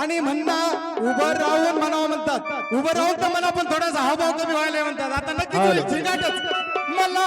आणि म्हणणं उभं राहून म्हणावं म्हणतात. उभं राहून तर म्हणा पण थोडासा हावभाव कमी व्हायला म्हणतात. आता झिंगाटच मला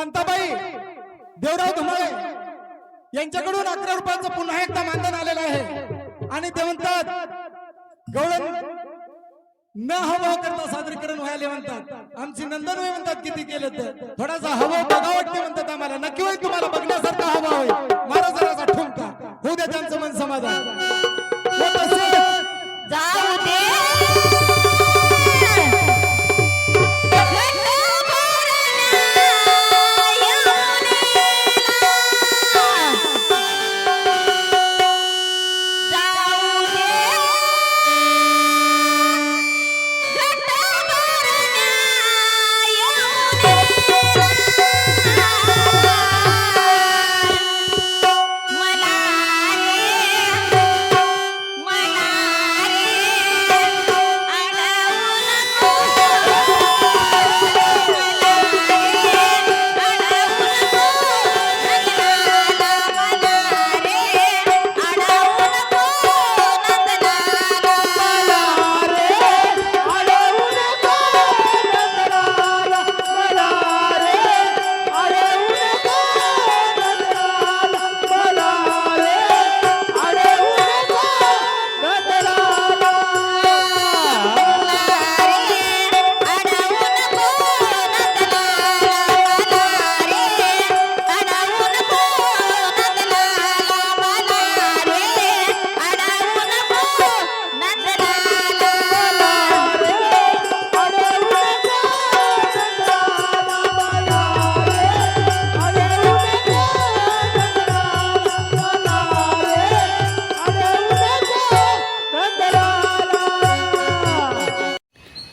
कांताबाई देवराव धुमाळे यांच्याकडून अकरा रुपयाचं पुन्हा एकदा मानधन आलेलं आहे. आणि ते म्हणतात गवळण न हवा करता सादरीकरण व्हायला म्हणतात. आमची नंदन होय म्हणतात किती केलं तर. थोडासा हवा बघा वाटते म्हणतात आम्हाला. नक्की होईल तुम्हाला बघण्यासारखा हवा होईल मारा जरासा ठुमका. होऊ द्या त्यांचं मन समाधान. जाऊ दे.